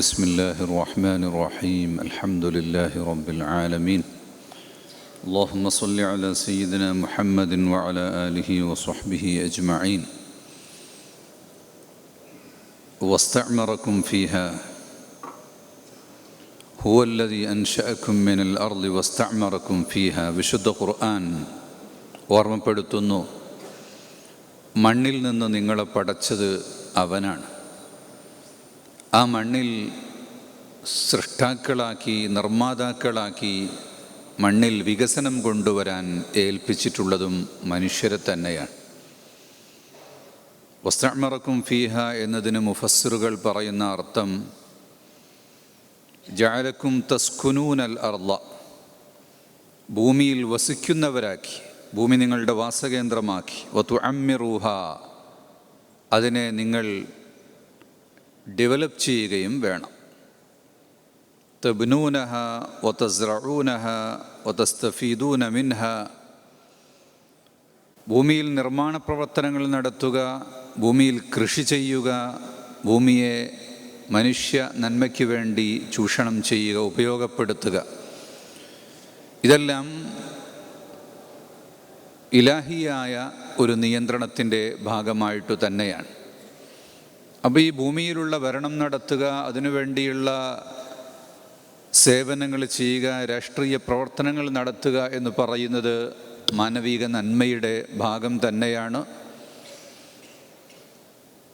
بسم الله الرحمن الرحيم الحمد لله رب العالمين اللهم صل على سيدنا محمد وعلى آله وصحبه أجمعين واستعمركم فيها هو الذي أنشأكم من الأرض واستعمركم فيها വിശുദ്ധ ഖുർആൻ ഓർമ്മപ്പെടുത്തുന്നു മണ്ണിൽ നിന്ന് നിങ്ങളെ പടച്ചത് അവനാണ് ആ മണ്ണിൽ സൃഷ്ടാക്കളാക്കി നിർമ്മാതാക്കളാക്കി മണ്ണിൽ വികസനം കൊണ്ടുവരാൻ ഏൽപ്പിച്ചിട്ടുള്ളതും മനുഷ്യരെ തന്നെയാണ്. വസ്ത്രമറക്കും ഫീഹ എന്നതിന് മുഫസ്സിറുകൾ പറയുന്ന അർത്ഥം ജാലക്കും തസ്കുനൂനൽ അർള ഭൂമിയിൽ വസിക്കുന്നവരാക്കി ഭൂമി നിങ്ങളുടെ വാസകേന്ദ്രമാക്കി വത്തു അമ്മിറൂഹ അതിനെ നിങ്ങൾ ഡെവലപ്പ് ചെയ്യുകയും വേണം. തബ്നൂനഹ ഒത്തസ്രൂനഹ ഒത്തസ്തഫീദൂന മിൻഹ. ഭൂമിയിൽ നിർമ്മാണ പ്രവർത്തനങ്ങൾ നടത്തുക ഭൂമിയിൽ കൃഷി ചെയ്യുക ഭൂമിയെ മനുഷ്യ നന്മയ്ക്ക് വേണ്ടി ചൂഷണം ചെയ്യുക ഉപയോഗപ്പെടുത്തുക. ഇതെല്ലാം ഇലാഹിയായ ഒരു നിയന്ത്രണത്തിന്റെ ഭാഗമായിട്ട് തന്നെയാണ്. അപ്പോൾ ഈ ഭൂമിയിലുള്ള ഭരണം നടത്തുക അതിനുവേണ്ടിയുള്ള സേവനങ്ങൾ ചെയ്യുക രാഷ്ട്രീയ പ്രവർത്തനങ്ങൾ നടത്തുക എന്ന് പറയുന്നത് മാനവിക നന്മയുടെ ഭാഗം തന്നെയാണ്.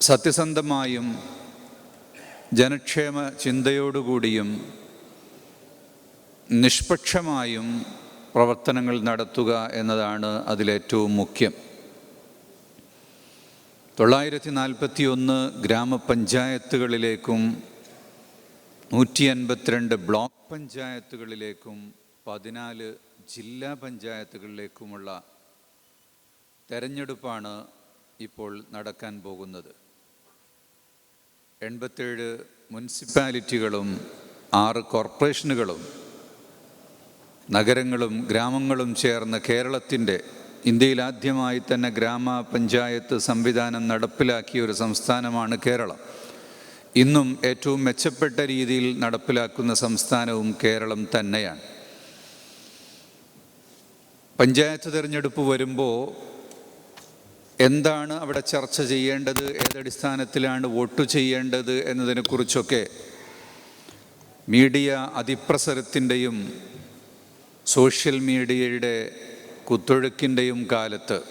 സത്യസന്ധമായും ജനക്ഷേമ ചിന്തയോടുകൂടിയും നിഷ്പക്ഷമായും പ്രവർത്തനങ്ങൾ നടത്തുക എന്നതാണ് അതിലേറ്റവും മുഖ്യം. തൊള്ളായിരത്തി നാൽപ്പത്തി ഒന്ന് ഗ്രാമപഞ്ചായത്തുകളിലേക്കും നൂറ്റി അൻപത്തിരണ്ട് ബ്ലോക്ക് പഞ്ചായത്തുകളിലേക്കും പതിനാല് ജില്ലാ പഞ്ചായത്തുകളിലേക്കുമുള്ള തെരഞ്ഞെടുപ്പാണ് ഇപ്പോൾ നടക്കാൻ പോകുന്നത്. എൺപത്തേഴ് മുനിസിപ്പാലിറ്റികളും ആറ് കോർപ്പറേഷനുകളും നഗരങ്ങളും ഗ്രാമങ്ങളും ചേർന്ന കേരളത്തിന്റെ ഇന്ത്യയിൽ ആദ്യമായി തന്നെ ഗ്രാമപഞ്ചായത്ത് സംവിധാനം നടപ്പിലാക്കിയ ഒരു സംസ്ഥാനമാണ് കേരളം. ഇന്നും ഏറ്റവും മെച്ചപ്പെട്ട രീതിയിൽ നടപ്പിലാക്കുന്ന സംസ്ഥാനവും കേരളം തന്നെയാണ്. പഞ്ചായത്ത് തിരഞ്ഞെടുപ്പ് വരുമ്പോൾ എന്താണ് അവിടെ ചർച്ച ചെയ്യേണ്ടത്? ഏതടിസ്ഥാനത്തിലാണ് വോട്ട് ചെയ്യേണ്ടത് എന്നതിനെക്കുറിച്ചൊക്കെ മീഡിയ അതിപ്രസരത്തിന്റെയും സോഷ്യൽ മീഡിയയുടെ കുത്തൊഴുക്കിന്റെയും കാലത്ത്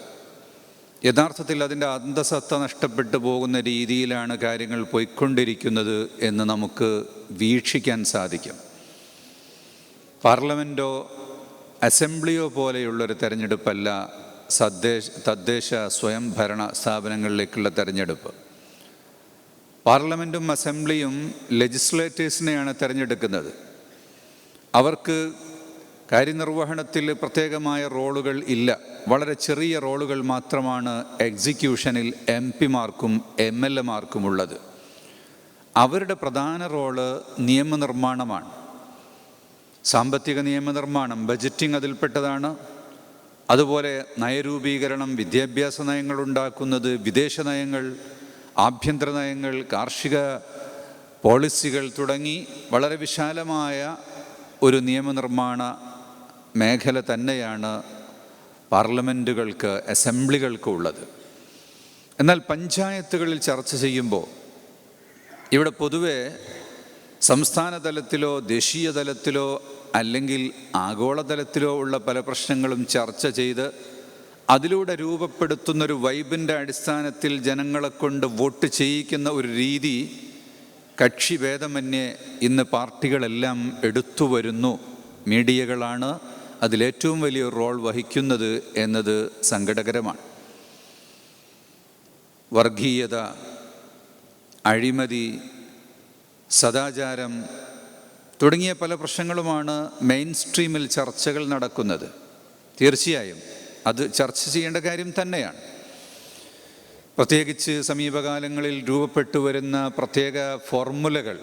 യഥാർത്ഥത്തിൽ അതിന്റെ അന്തസത്ത നഷ്ടപ്പെട്ടു പോകുന്ന രീതിയിലാണ് കാര്യങ്ങൾ പോയിക്കൊണ്ടിരിക്കുന്നത് എന്ന് നമുക്ക് വീക്ഷിക്കാൻ സാധിക്കും. പാർലമെന്റോ അസംബ്ലിയോ പോലെയുള്ളൊരു തെരഞ്ഞെടുപ്പല്ല സദ്ദേശ തദ്ദേശ സ്വയംഭരണ സ്ഥാപനങ്ങളിലേക്കുള്ള തെരഞ്ഞെടുപ്പ്. പാർലമെന്റും അസംബ്ലിയും ലെജിസ്ലേറ്റേഴ്സിനെയാണ് തിരഞ്ഞെടുക്കുന്നത്. അവർക്ക് കാര്യനിർവഹണത്തിൽ പ്രത്യേകമായ റോളുകൾ ഇല്ല. വളരെ ചെറിയ റോളുകൾ മാത്രമാണ് എക്സിക്യൂഷനിൽ എം പിമാർക്കും എം എൽ എമാർക്കും ഉള്ളത് അവരുടെ പ്രധാന റോൾ നിയമനിർമ്മാണമാണ്. സാമ്പത്തിക നിയമനിർമ്മാണം ബജറ്റിംഗ് അതിൽപ്പെട്ടതാണ്. അതുപോലെ നയരൂപീകരണം വിദ്യാഭ്യാസ നയങ്ങൾ ഉണ്ടാക്കുന്നത് വിദേശ നയങ്ങൾ ആഭ്യന്തര നയങ്ങൾ കാർഷിക പോളിസികൾ തുടങ്ങി വളരെ വിശാലമായ ഒരു നിയമനിർമ്മാണ മേഖല തന്നെയാണ് പാർലമെന്റുകൾക്ക് അസംബ്ലികൾക്ക് ഉള്ളത്. എന്നാൽ പഞ്ചായത്തുകളിൽ ചർച്ച ചെയ്യുമ്പോൾ ഇവിടെ പൊതുവെ സംസ്ഥാന തലത്തിലോ ദേശീയ തലത്തിലോ അല്ലെങ്കിൽ ആഗോളതലത്തിലോ ഉള്ള പല പ്രശ്നങ്ങളും ചർച്ച ചെയ്ത് അതിലൂടെ രൂപപ്പെടുത്തുന്നൊരു വൈബിന്റെ അടിസ്ഥാനത്തിൽ ജനങ്ങളെ കൊണ്ട് വോട്ട് ചെയ്യിക്കുന്ന ഒരു രീതി കക്ഷിഭേദമന്യേ ഇന്ന് പാർട്ടികളെല്ലാം എടുത്തു വരുന്നു. മീഡിയകളാണ് അതിലേറ്റവും വലിയ റോൾ വഹിക്കുന്നത് എന്നത് സങ്കടകരമാണ്. വർഗീയത അഴിമതി സദാചാരം തുടങ്ങിയ പല പ്രശ്നങ്ങളുമാണ് മെയിൻ സ്ട്രീമിൽ ചർച്ചകൾ നടക്കുന്നത്. തീർച്ചയായും അത് ചർച്ച ചെയ്യേണ്ട കാര്യം തന്നെയാണ്. പ്രത്യേകിച്ച് സമീപകാലങ്ങളിൽ രൂപപ്പെട്ടു വരുന്ന പ്രത്യേക ഫോർമുലകൾ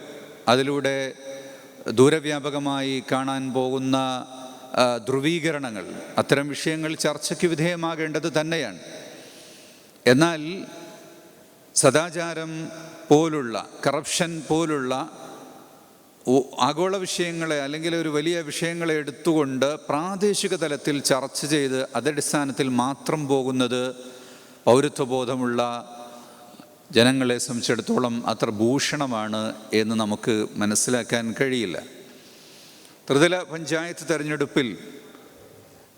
അതിലൂടെ ദൂരവ്യാപകമായി കാണാൻ പോകുന്ന ധ്രുവീകരണങ്ങൾ. അത്തരം വിഷയങ്ങൾ ചർച്ചയ്ക്ക് വിധേയമാകേണ്ടത് തന്നെയാണ്. എന്നാൽ സദാചാരം പോലുള്ള കറപ്ഷൻ പോലുള്ള ആഗോള വിഷയങ്ങളെ അല്ലെങ്കിൽ ഒരു വലിയ വിഷയങ്ങളെ എടുത്തുകൊണ്ട് പ്രാദേശിക തലത്തിൽ ചർച്ച ചെയ്ത് അതടിസ്ഥാനത്തിൽ മാത്രം പോകുന്നത് പൗരത്വബോധമുള്ള ജനങ്ങളെ സംബന്ധിച്ചിടത്തോളം അത്ര ഭൂഷണമാണ് എന്ന് നമുക്ക് മനസ്സിലാക്കാൻ കഴിയില്ല. ത്രിതല പഞ്ചായത്ത് തെരഞ്ഞെടുപ്പിൽ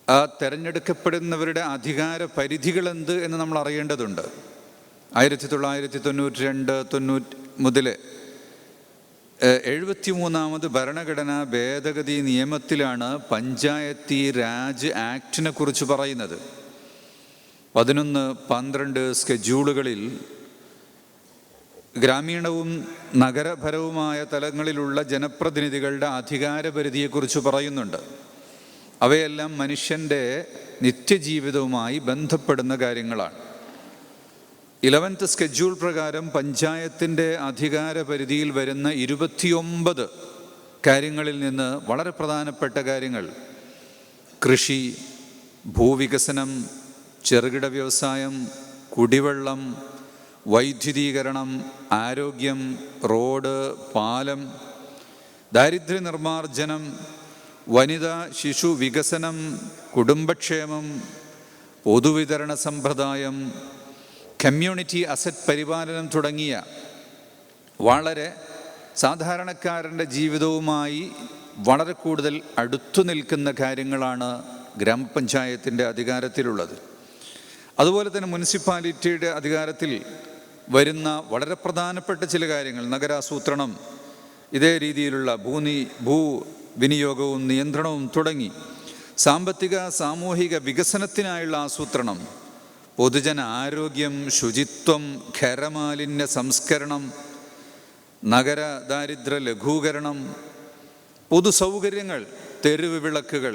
ആ തെരഞ്ഞെടുക്കപ്പെടുന്നവരുടെ അധികാര പരിധികൾ എന്ത് എന്ന് നമ്മൾ അറിയേണ്ടതുണ്ട്. ആയിരത്തി തൊള്ളായിരത്തി തൊണ്ണൂറ്റി രണ്ട് തൊണ്ണൂറ്റി മുതൽ എഴുപത്തി മൂന്നാമത് ഭരണഘടനാ ഭേദഗതി നിയമത്തിലാണ് പഞ്ചായത്തി രാജ് ആക്ടിനെ കുറിച്ച് പറയുന്നത്. പതിനൊന്ന് പന്ത്രണ്ട് സ്കെഡ്യൂളുകളിൽ ഗ്രാമീണവും നഗരപരവുമായ തലങ്ങളിലുള്ള ജനപ്രതിനിധികളുടെ അധികാരപരിധിയെക്കുറിച്ച് പറയുന്നുണ്ട്. അവയെല്ലാം മനുഷ്യന്റെ നിത്യജീവിതവുമായി ബന്ധപ്പെടുന്ന കാര്യങ്ങളാണ്. ഇലവൻത്ത് സ്കെഡ്യൂൾ പ്രകാരം പഞ്ചായത്തിന്റെ അധികാരപരിധിയിൽ വരുന്ന ഇരുപത്തിയൊമ്പത് കാര്യങ്ങളിൽ നിന്ന് വളരെ പ്രധാനപ്പെട്ട കാര്യങ്ങൾ. കൃഷി ഭൂവികസനം ചെറുകിട വ്യവസായം കുടിവെള്ളം വൈദ്യുതീകരണം ആരോഗ്യം റോഡ് പാലം ദാരിദ്ര്യ നിർമ്മാർജനം വനിതാ ശിശു വികസനം കുടുംബക്ഷേമം പൊതുവിതരണ സമ്പ്രദായം കമ്മ്യൂണിറ്റി അസറ്റ് പരിപാലനം തുടങ്ങിയ വളരെ സാധാരണക്കാരന്റെ ജീവിതവുമായി വളരെ കൂടുതൽ അടുത്തു നിൽക്കുന്ന കാര്യങ്ങളാണ് ഗ്രാമപഞ്ചായത്തിന്റെ അധികാരത്തിലുള്ളത്. അതുപോലെ തന്നെ മുനിസിപ്പാലിറ്റിയുടെ അധികാരത്തിൽ വരുന്ന വളരെ പ്രധാനപ്പെട്ട ചില കാര്യങ്ങൾ. നഗരാസൂത്രണം ഇതേ രീതിയിലുള്ള ഭൂനി ഭൂ വിനിയോഗവും നിയന്ത്രണവും തുടങ്ങി. സാമ്പത്തിക സാമൂഹിക വികസനത്തിനായുള്ള ആസൂത്രണം പൊതുജന ആരോഗ്യം ശുചിത്വം ഖരമാലിന്യ സംസ്കരണം നഗര ദാരിദ്ര്യ ലഘൂകരണം പൊതു സൗകര്യങ്ങൾ തെരുവ് വിളക്കുകൾ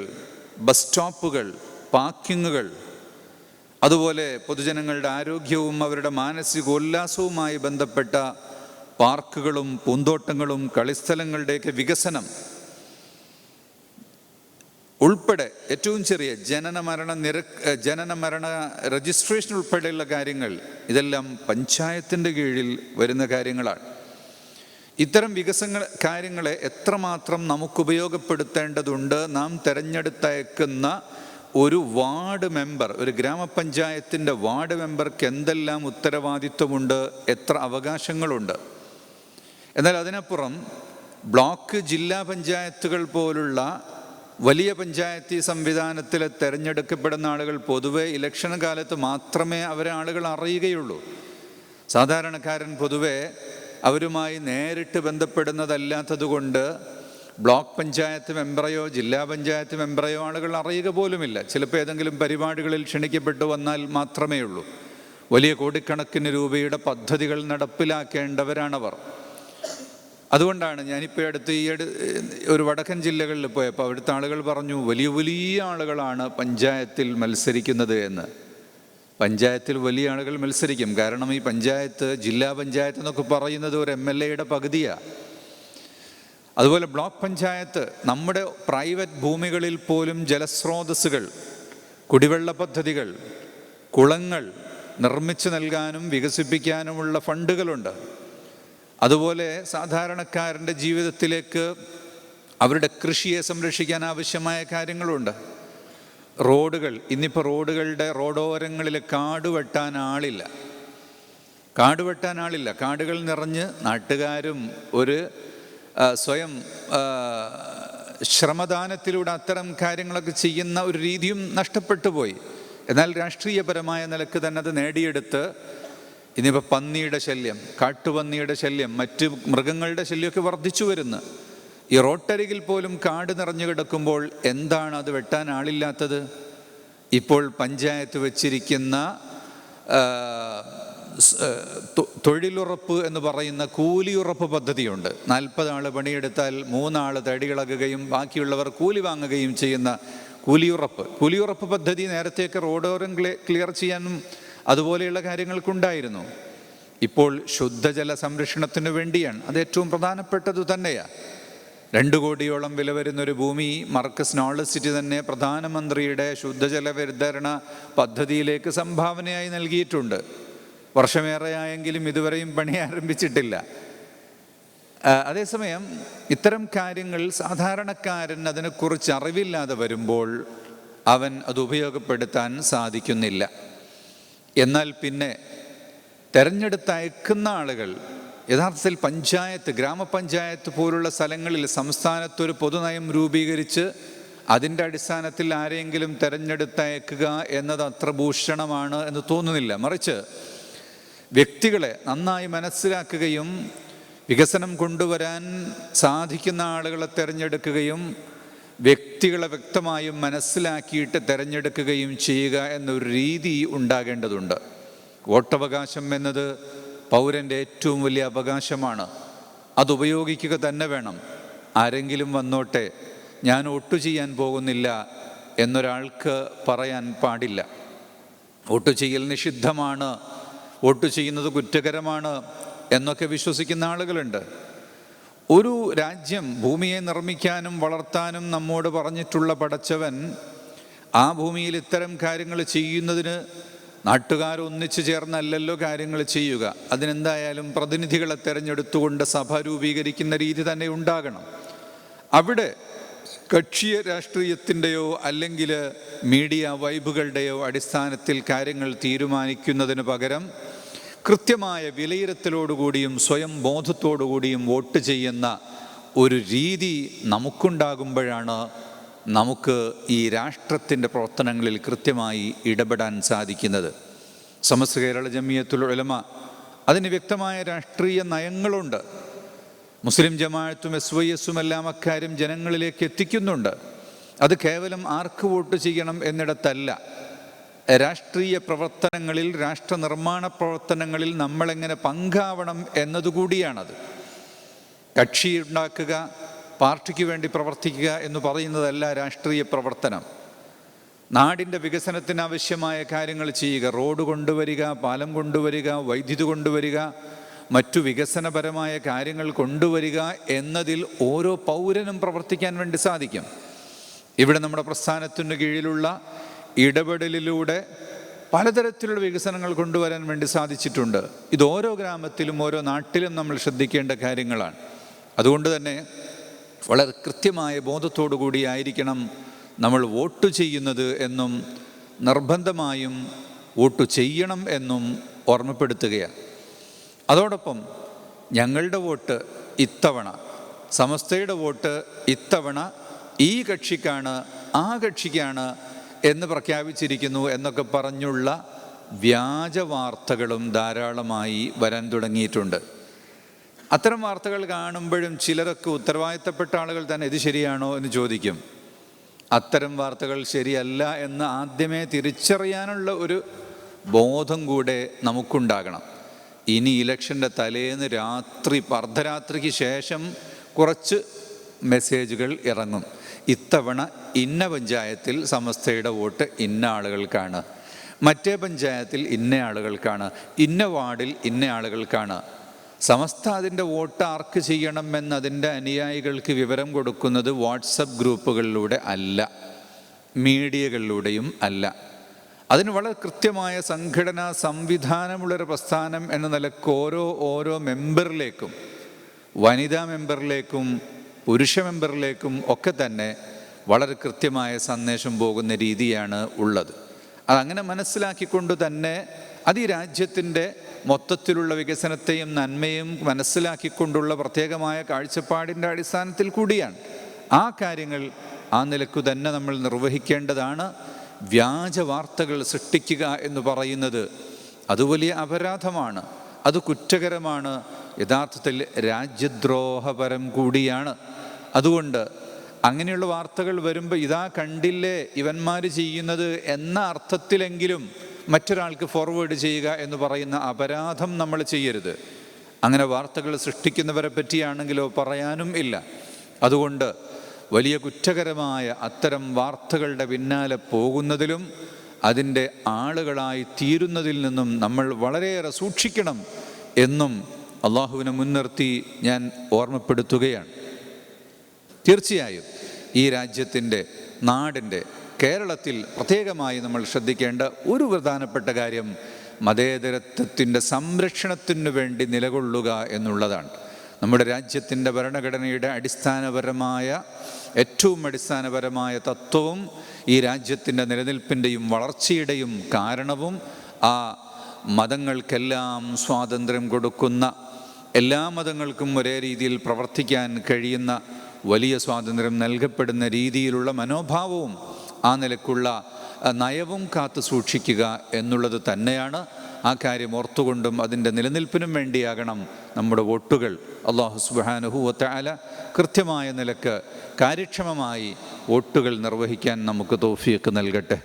ബസ് സ്റ്റോപ്പുകൾ പാർക്കിങ്ങുകൾ അതുപോലെ പൊതുജനങ്ങളുടെ ആരോഗ്യവും അവരുടെ മാനസികോല്ലാസവുമായി ബന്ധപ്പെട്ട പാർക്കുകളും പൂന്തോട്ടങ്ങളും കളിസ്ഥലങ്ങളുടെയൊക്കെ വികസനം ഉൾപ്പെടെ ഏറ്റവും ചെറിയ ജനന മരണ നിരക്ക് ജനന മരണ രജിസ്ട്രേഷൻ ഉൾപ്പെടെയുള്ള കാര്യങ്ങൾ ഇതെല്ലാം പഞ്ചായത്തിന്റെ കീഴിൽ വരുന്ന കാര്യങ്ങളാണ്. ഇത്തരം വികസന കാര്യങ്ങളെ എത്രമാത്രം നമുക്ക് ഉപയോഗപ്പെടുത്തേണ്ടതുണ്ട് നാം തിരഞ്ഞെടുത്തയക്കുന്ന ഒരു വാർഡ് മെമ്പർ ഒരു ഗ്രാമപഞ്ചായത്തിന്റെ വാർഡ് മെമ്പർക്ക് എന്തെല്ലാം ഉത്തരവാദിത്വമുണ്ട് എത്ര അവകാശങ്ങളുണ്ട്. എന്നാൽ അതിനപ്പുറം ബ്ലോക്ക് ജില്ലാ പഞ്ചായത്തുകൾ പോലുള്ള വലിയ പഞ്ചായത്തി സംവിധാനത്തിൽ തിരഞ്ഞെടുക്കപ്പെടുന്ന ആളുകൾ പൊതുവെ ഇലക്ഷൻ കാലത്ത് മാത്രമേ അവരെ ആളുകൾ അറിയുകയുള്ളൂ. സാധാരണക്കാരൻ പൊതുവെ അവരുമായി നേരിട്ട് ബന്ധപ്പെടുന്നതല്ലാത്തതുകൊണ്ട് ബ്ലോക്ക് പഞ്ചായത്ത് മെമ്പറയോ ജില്ലാ പഞ്ചായത്ത് മെമ്പറയോ ആളുകൾ അറിയുക പോലുമില്ല. ചിലപ്പോൾ ഏതെങ്കിലും പരിപാടികളിൽ ക്ഷണിക്കപ്പെട്ടു വന്നാൽ മാത്രമേ ഉള്ളൂ. വലിയ കോടിക്കണക്കിന് രൂപയുടെ പദ്ധതികൾ നടപ്പിലാക്കേണ്ടവരാണവർ. അതുകൊണ്ടാണ് ഞാനിപ്പോൾ അടുത്ത് ഈ അടു ഒരു വടക്കൻ ജില്ലകളിൽ പോയപ്പോൾ അവിടുത്തെ ആളുകൾ പറഞ്ഞു വലിയ വലിയ ആളുകളാണ് പഞ്ചായത്തിൽ മത്സരിക്കുന്നത് എന്ന്. പഞ്ചായത്തിൽ വലിയ ആളുകൾ മത്സരിക്കും. കാരണം ഈ പഞ്ചായത്ത് ജില്ലാ പഞ്ചായത്ത് എന്നൊക്കെ പറയുന്നത് ഒരു എം എൽ എയുടെ പകുതിയാണ് അതുപോലെ ബ്ലോക്ക് പഞ്ചായത്ത് നമ്മുടെ പ്രൈവറ്റ് ഭൂമികളിൽ പോലും ജലസ്രോതസ്സുകൾ കുടിവെള്ള പദ്ധതികൾ കുളങ്ങൾ നിർമ്മിച്ചു നൽകാനും വികസിപ്പിക്കാനുമുള്ള ഫണ്ടുകളുണ്ട്. അതുപോലെ സാധാരണക്കാരന്റെ ജീവിതത്തിലേക്ക് അവരുടെ കൃഷിയെ സംരക്ഷിക്കാൻ ആവശ്യമായ കാര്യങ്ങളുണ്ട്. റോഡുകൾ ഇന്നിപ്പോൾ റോഡുകളുടെ റോഡോരങ്ങളിൽ കാട് വെട്ടാൻ ആളില്ല. കാട് വെട്ടാൻ ആളില്ല. കാടുകൾ നിറഞ്ഞ് നാട്ടുകാരും ഒരു സ്വയം ശ്രമദാനത്തിലൂടെ അത്തരം കാര്യങ്ങളൊക്കെ ചെയ്യുന്ന ഒരു രീതിയും നഷ്ടപ്പെട്ടു പോയി. എന്നാൽ രാഷ്ട്രീയപരമായ നിലയ്ക്ക് തന്നെ അത് നേടിയെടുത്ത് ഇനിയിപ്പോൾ പന്നിയുടെ ശല്യം കാട്ടുപന്നിയുടെ ശല്യം മറ്റ് മൃഗങ്ങളുടെ ശല്യമൊക്കെ വർദ്ധിച്ചു വരുന്നു. ഈ റോട്ടരികിൽ പോലും കാട് നിറഞ്ഞു കിടക്കുമ്പോൾ എന്താണ് അത് വെട്ടാൻ ആളില്ലാത്തത്? ഇപ്പോൾ പഞ്ചായത്ത് വച്ചിരിക്കുന്ന തൊഴിലുറപ്പ് എന്ന് പറയുന്ന കൂലിയുറപ്പ് പദ്ധതിയുണ്ട്. നാൽപ്പത് ആൾ പണിയെടുത്താൽ മൂന്നാൾ തടികളകുകയും ബാക്കിയുള്ളവർ കൂലി വാങ്ങുകയും ചെയ്യുന്ന കൂലിയുറപ്പ്. കൂലിയുറപ്പ് പദ്ധതി നേരത്തെയൊക്കെ റോഡോരം ക്ലി- ക്ലിയർ ചെയ്യാനും അതുപോലെയുള്ള കാര്യങ്ങൾക്കുണ്ടായിരുന്നു. ഇപ്പോൾ ശുദ്ധജല സംരക്ഷണത്തിന് വേണ്ടിയാണ്. അത് ഏറ്റവും പ്രധാനപ്പെട്ടത് തന്നെയാണ് രണ്ട് കോടിയോളം വില വരുന്നൊരു ഭൂമി മർക്കസ് നോളജ് സിറ്റി തന്നെ പ്രധാനമന്ത്രിയുടെ ശുദ്ധജല വിതരണ പദ്ധതിയിലേക്ക് സംഭാവനയായി നൽകിയിട്ടുണ്ട്. വർഷമേറെയായെങ്കിലും ഇതുവരെയും പണി ആരംഭിച്ചിട്ടില്ല. അതേസമയം ഇത്തരം കാര്യങ്ങൾ സാധാരണക്കാരൻ അതിനെക്കുറിച്ച് അറിവില്ലാതെ വരുമ്പോൾ അവൻ അത് ഉപയോഗപ്പെടുത്താൻ സാധിക്കുന്നില്ല. എന്നാൽ പിന്നെ തെരഞ്ഞെടുത്തയക്കുന്ന ആളുകൾ യഥാർത്ഥത്തിൽ പഞ്ചായത്ത് ഗ്രാമപഞ്ചായത്ത് പോലുള്ള സ്ഥലങ്ങളിൽ സംസ്ഥാനത്തൊരു പൊതുനയം രൂപീകരിച്ച് അതിന്റെ അടിസ്ഥാനത്തിൽ ആരെങ്കിലും തെരഞ്ഞെടുത്തയക്കുക എന്നത് അത്ര ഭൂഷണമാണ് എന്ന് തോന്നുന്നില്ല. മറിച്ച് വ്യക്തികളെ നന്നായി മനസ്സിലാക്കുകയും വികസനം കൊണ്ടുവരാൻ സാധിക്കുന്ന ആളുകളെ തിരഞ്ഞെടുക്കുകയും വ്യക്തികളെ വ്യക്തമായും മനസ്സിലാക്കിയിട്ട് തിരഞ്ഞെടുക്കുകയും ചെയ്യുക എന്നൊരു രീതി ഉണ്ടാകേണ്ടതുണ്ട്. വോട്ടവകാശം എന്നത് പൗരന്റെ ഏറ്റവും വലിയ അവകാശമാണ്. അതുപയോഗിക്കുക തന്നെ വേണം. ആരെങ്കിലും വന്നോട്ടെ ഞാൻ വോട്ട് ചെയ്യാൻ പോകുന്നില്ല എന്നൊരാൾക്ക് പറയാൻ പാടില്ല. വോട്ട് ചെയ്യൽ നിഷിദ്ധമാണ്. വോട്ട് ചെയ്യുന്നത് കുറ്റകരമാണ് എന്നൊക്കെ വിശ്വസിക്കുന്ന ആളുകളുണ്ട്. ഒരു രാജ്യം ഭൂമിയെ നിർമ്മിക്കാനും വളർത്താനും നമ്മോട് പറഞ്ഞിട്ടുള്ള പടച്ചവൻ ആ ഭൂമിയിൽ ഇത്തരം കാര്യങ്ങൾ ചെയ്യുന്നതിന് നാട്ടുകാർ ഒന്നിച്ചു ചേർന്നല്ലല്ലോ കാര്യങ്ങൾ ചെയ്യുക. അതിനെന്തായാലും പ്രതിനിധികളെ തിരഞ്ഞെടുത്തുകൊണ്ട് സഭ രൂപീകരിക്കുന്ന രീതി തന്നെ ഉണ്ടാകണം. അവിടെ കക്ഷിയ രാഷ്ട്രീയത്തിന്റെയോ അല്ലെങ്കിൽ മീഡിയ വൈബുകളുടെയോ അടിസ്ഥാനത്തിൽ കാര്യങ്ങൾ തീരുമാനിക്കുന്നതിന് പകരം കൃത്യമായ വിലയിരുത്തലോടുകൂടിയും സ്വയം ബോധത്തോടുകൂടിയും വോട്ട് ചെയ്യുന്ന ഒരു രീതി നമുക്കുണ്ടാകുമ്പോഴാണ് നമുക്ക് ഈ രാഷ്ട്രത്തിന്റെ പ്രവർത്തനങ്ങളിൽ കൃത്യമായി ഇടപെടാൻ സാധിക്കുന്നത്. സമസ്ത കേരള ജമിയത്തുൽ ഉലമ അതിന് വ്യക്തമായ രാഷ്ട്രീയ നയങ്ങളുണ്ട്. മുസ്ലിം ജമാഅത്തും എസ് വൈ എസും എല്ലാം അക്കാര്യം ജനങ്ങളിലേക്ക് എത്തിക്കുന്നുണ്ട്. അത് കേവലം ആർക്ക് വോട്ട് ചെയ്യണം എന്നിടത്തല്ല. രാഷ്ട്രീയ പ്രവർത്തനങ്ങളിൽ രാഷ്ട്ര നിർമ്മാണ പ്രവർത്തനങ്ങളിൽ നമ്മളെങ്ങനെ പങ്കാവണം എന്നതുകൂടിയാണത്. കക്ഷി ഉണ്ടാക്കുക പാർട്ടിക്ക് വേണ്ടി പ്രവർത്തിക്കുക എന്ന് പറയുന്നതല്ല രാഷ്ട്രീയ പ്രവർത്തനം. നാടിന്റെ വികസനത്തിന് ആവശ്യമായ കാര്യങ്ങൾ ചെയ്യുക റോഡ് കൊണ്ടുവരിക പാലം കൊണ്ടുവരിക വൈദ്യുതി കൊണ്ടുവരിക മറ്റു വികസനപരമായ കാര്യങ്ങൾ കൊണ്ടുവരിക എന്നതിൽ ഓരോ പൗരനും പ്രവർത്തിക്കാൻ വേണ്ടി സാധിക്കും. ഇവിടെ നമ്മുടെ പ്രസ്ഥാനത്തിന് കീഴിലുള്ള ഇടപെടലിലൂടെ പലതരത്തിലുള്ള വികസനങ്ങൾ കൊണ്ടുവരാൻ വേണ്ടി സാധിച്ചിട്ടുണ്ട്. ഇത് ഓരോ ഗ്രാമത്തിലും ഓരോ നാട്ടിലും നമ്മൾ ശ്രദ്ധിക്കേണ്ട കാര്യങ്ങളാണ്. അതുകൊണ്ട് തന്നെ വളരെ കൃത്യമായ ബോധത്തോടു കൂടിയായിരിക്കണം നമ്മൾ വോട്ട് ചെയ്യുന്നത് എന്നും നിർബന്ധമായും വോട്ട് ചെയ്യണം എന്നും ഓർമ്മപ്പെടുത്തുകയാണ്. അതോടൊപ്പം ഞങ്ങളുടെ വോട്ട് ഇത്തവണ സമസ്തയുടെ വോട്ട് ഇത്തവണ ഈ കക്ഷിക്കാണ് ആ കക്ഷിക്കാണ് എന്ന് പ്രഖ്യാപിച്ചിരിക്കുന്നു എന്നൊക്കെ പറഞ്ഞുള്ള വ്യാജ വാർത്തകളും ധാരാളമായി വരാൻ തുടങ്ങിയിട്ടുണ്ട്. അത്തരം വാർത്തകൾ കാണുമ്പോഴും ചിലരൊക്കെ ഉത്തരവാദിത്തപ്പെട്ട ആളുകൾ തന്നെ ഇത് ശരിയാണോ എന്ന് ചോദിക്കും. അത്തരം വാർത്തകൾ ശരിയല്ല എന്ന് ആദ്യമേ തിരിച്ചറിയാനുള്ള ഒരു ബോധം കൂടെ നമുക്കുണ്ടാകണം. ഇനി ഇലക്ഷന്റെ തലേന്ന് രാത്രി അർദ്ധരാത്രിക്ക് ശേഷം കുറച്ച് മെസ്സേജുകൾ ഇറങ്ങും. ഇത്തവണ ഇന്ന പഞ്ചായത്തിൽ സമസ്തയുടെ വോട്ട് ഇന്ന ആളുകൾക്കാണ്. മറ്റേ പഞ്ചായത്തിൽ ഇന്ന ആളുകൾക്കാണ്. ഇന്ന വാർഡിൽ ഇന്ന ആളുകൾക്കാണ്. സമസ്ത അതിന്റെ വോട്ട് ആർക്ക് ചെയ്യണമെന്ന് അതിന്റെ അനുയായികൾക്ക് വിവരം കൊടുക്കുന്നത് വാട്സപ്പ് ഗ്രൂപ്പുകളിലൂടെ അല്ല. മീഡിയകളിലൂടെയും അല്ല. അതിന് വളരെ കൃത്യമായ സംഘടനാ സംവിധാനമുള്ളൊരു പ്രസ്ഥാനം എന്ന നിലയ്ക്ക് ഓരോ ഓരോ മെമ്പറിലേക്കും വനിതാ മെമ്പറിലേക്കും പുരുഷ മെമ്പറിലേക്കും ഒക്കെ തന്നെ വളരെ കൃത്യമായ സന്ദേശം പോകുന്ന രീതിയാണ് ഉള്ളത്. അതങ്ങനെ മനസ്സിലാക്കിക്കൊണ്ട് തന്നെ അത് ഈ രാജ്യത്തിന്റെ മൊത്തത്തിലുള്ള വികസനത്തെയും നന്മയും മനസ്സിലാക്കിക്കൊണ്ടുള്ള പ്രത്യേകമായ കാഴ്ചപ്പാടിന്റെ അടിസ്ഥാനത്തിൽ കൂടിയാണ്. ആ കാര്യങ്ങൾ ആ നിലക്കു തന്നെ നമ്മൾ നിർവഹിക്കേണ്ടതാണ്. വ്യാജ വാർത്തകൾ സൃഷ്ടിക്കുക എന്ന് പറയുന്നത് അത് വലിയ അപരാധമാണ്. അത് കുറ്റകരമാണ്. യഥാർത്ഥത്തിൽ രാജ്യദ്രോഹപരം കൂടിയാണ്. അതുകൊണ്ട് അങ്ങനെയുള്ള വാർത്തകൾ വരുമ്പോൾ ഇതാ കണ്ടില്ലേ ഇവന്മാർ ചെയ്യുന്നത് എന്ന അർത്ഥത്തിലെങ്കിലും മറ്റൊരാൾക്ക് ഫോർവേഡ് ചെയ്യുക എന്ന് പറയുന്ന അപരാധം നമ്മൾ ചെയ്യരുത്. അങ്ങനെ വാർത്തകൾ സൃഷ്ടിക്കുന്നവരെ പറ്റിയാണെങ്കിലോ പറയാനും ഇല്ല. അതുകൊണ്ട് വലിയ കുറ്റകരമായ അത്തരം വാർത്തകളുടെ പിന്നാലെ പോകുന്നതിലും അതിന്റെ ആളുകളായി തീരുന്നതിൽ നിന്നും നമ്മൾ വളരെയേറെ സൂക്ഷിക്കണം എന്നും അള്ളാഹുവിനെ മുൻനിർത്തി ഞാൻ ഓർമ്മപ്പെടുത്തുകയാണ്. തീർച്ചയായും ഈ രാജ്യത്തിന്റെ നാടിന്റെ കേരളത്തിൽ പ്രത്യേകമായി നമ്മൾ ശ്രദ്ധിക്കേണ്ട ഒരു പ്രധാനപ്പെട്ട കാര്യം മതേതരത്വത്തിന്റെ സംരക്ഷണത്തിനു വേണ്ടി നിലകൊള്ളുക എന്നുള്ളതാണ്. നമ്മുടെ രാജ്യത്തിന്റെ ഭരണഘടനയുടെ അടിസ്ഥാനപരമായ ഏറ്റവും അടിസ്ഥാനപരമായ തത്വവും ഈ രാജ്യത്തിന്റെ നിലനിൽപ്പിന്റെയും വളർച്ചയുടെയും കാരണവും ആ മതങ്ങൾക്കെല്ലാം സ്വാതന്ത്ര്യം കൊടുക്കുന്ന എല്ലാ മതങ്ങൾക്കും ഒരേ രീതിയിൽ പ്രവർത്തിക്കാൻ കഴിയുന്ന വലിയ സ്വാതന്ത്ര്യം നൽകപ്പെടുന്ന രീതിയിലുള്ള മനോഭാവവും ആ നിലക്കുള്ള നയവും കാത്തു സൂക്ഷിക്കുക എന്നുള്ളത് തന്നെയാണ്. ആ കാര്യം ഓർത്തുകൊണ്ടും അതിന്റെ നിലനിൽപ്പിനും വേണ്ടിയാകണം നമ്മുടെ വോട്ടുകൾ. അള്ളാഹു സുബാനുഹൂവത്താല കൃത്യമായ നിലയ്ക്ക് കാര്യക്ഷമമായി വോട്ടുകൾ നിർവഹിക്കാൻ നമുക്ക് തോഫിയൊക്കെ നൽകട്ടെ.